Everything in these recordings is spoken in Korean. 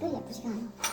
这也不行干了。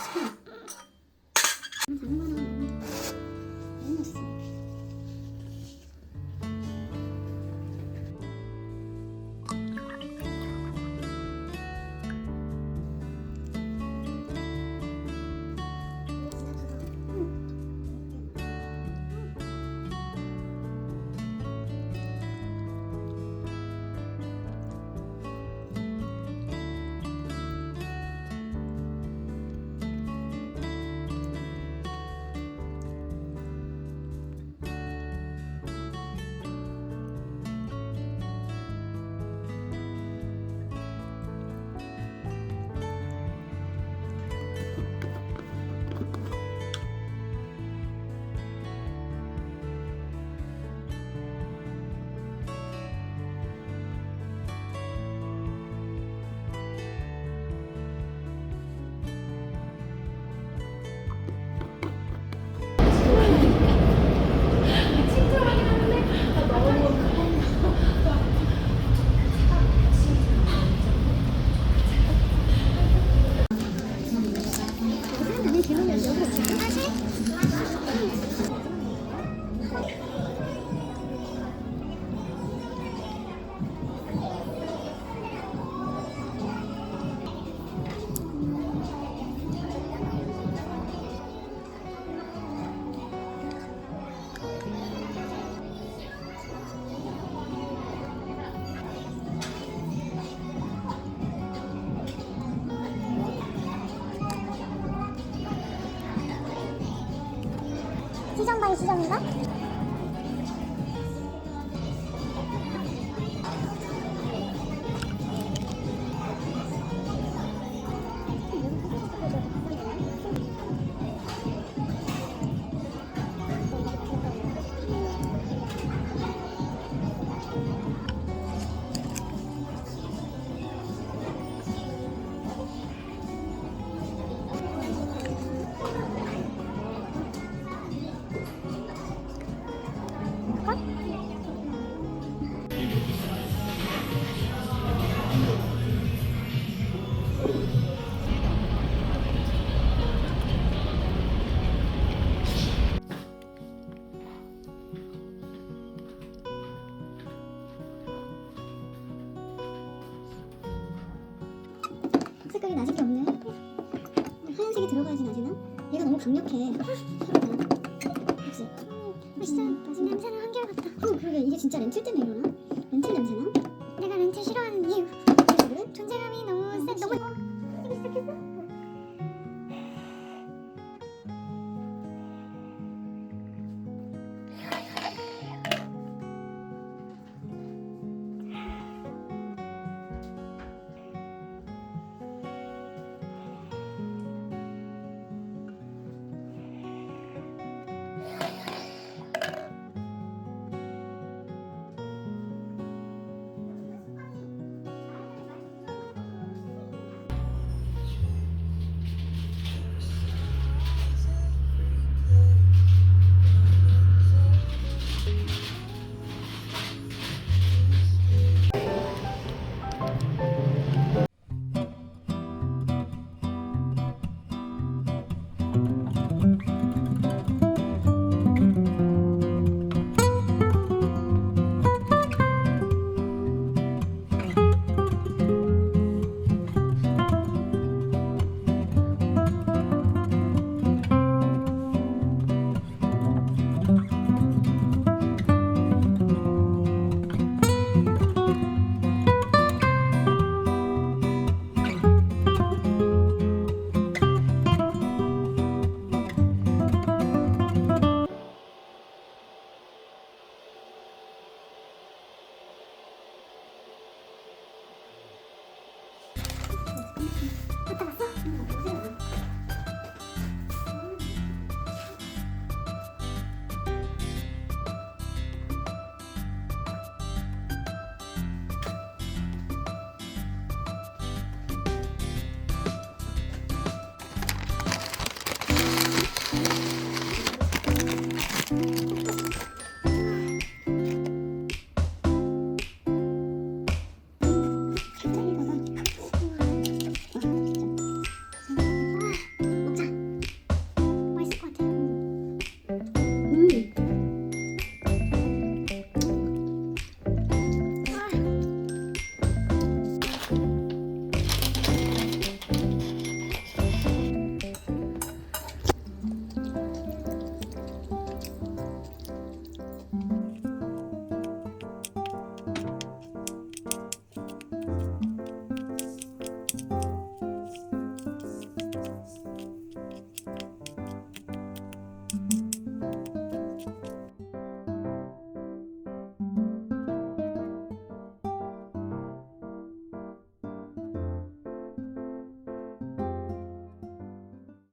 시장 바이 시장인가? 너무 강력해. 그치? 진짜 나중 냄새는 한결같다. 어, 그러게 이게 진짜 렌틸 때문에 이러나? 렌틸 냄새나? 내가 렌틸 싫어하는 이유. 왜 그래? 존재감이 너무 세. 너무. 이거 시작했어?